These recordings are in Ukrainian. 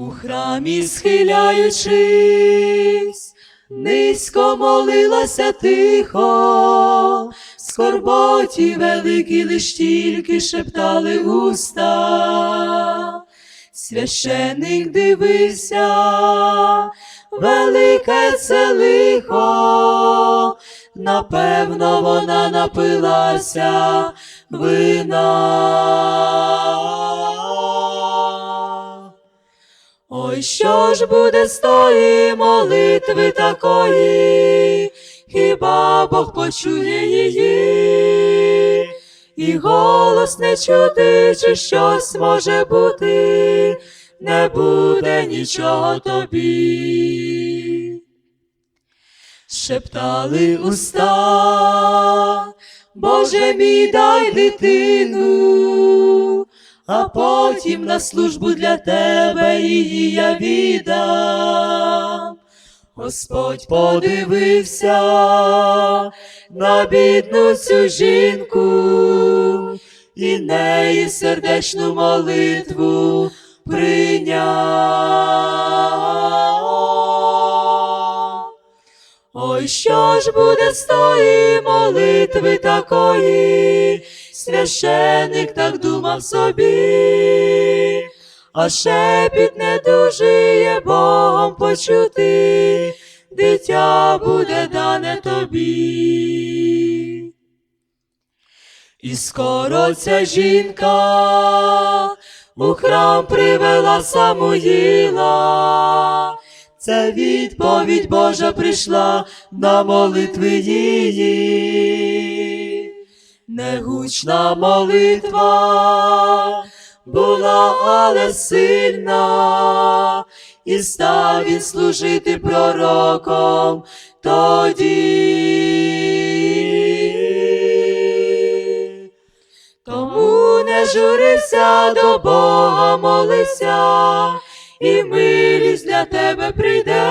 У храмі схиляючись, низько молилася тихо, скорботі великі лиш тільки шептали уста. Священик дивився, велике це лихо, напевно, вона напилася вина. Що ж буде з тої молитви такої, хіба Бог почує її, і голос не чути, чи щось може бути, не буде нічого тобі. Шептали уста, Боже мій дай дитину, а потім на службу для тебе її я віддам. Господь подивився на бідну цю жінку і неї сердечну молитву прийняв. Ой, що ж буде з тої молитви такої, священик так думав собі, а шепіт не дужиє Богом почути, дитя буде дане тобі. І скоро ця жінка у храм привела Самуїла. Це відповідь Божа прийшла на молитви її. Негучна молитва була, але сильна, і став він служити пророком тоді. Тому не журися до Бога, молися, і милість для тебе прийде,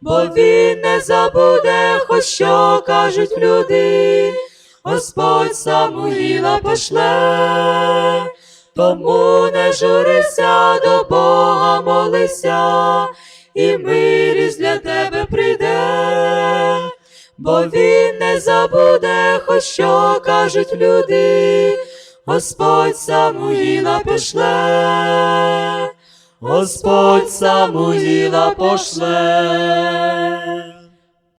бо він не забуде, хоч що кажуть люди, Господь Самуїла пошле, тому не журися до Бога, молися, і милість для тебе прийде, бо він не забуде, хоч що кажуть люди, Господь Самуїла пошле, Господь Самуїла пошле.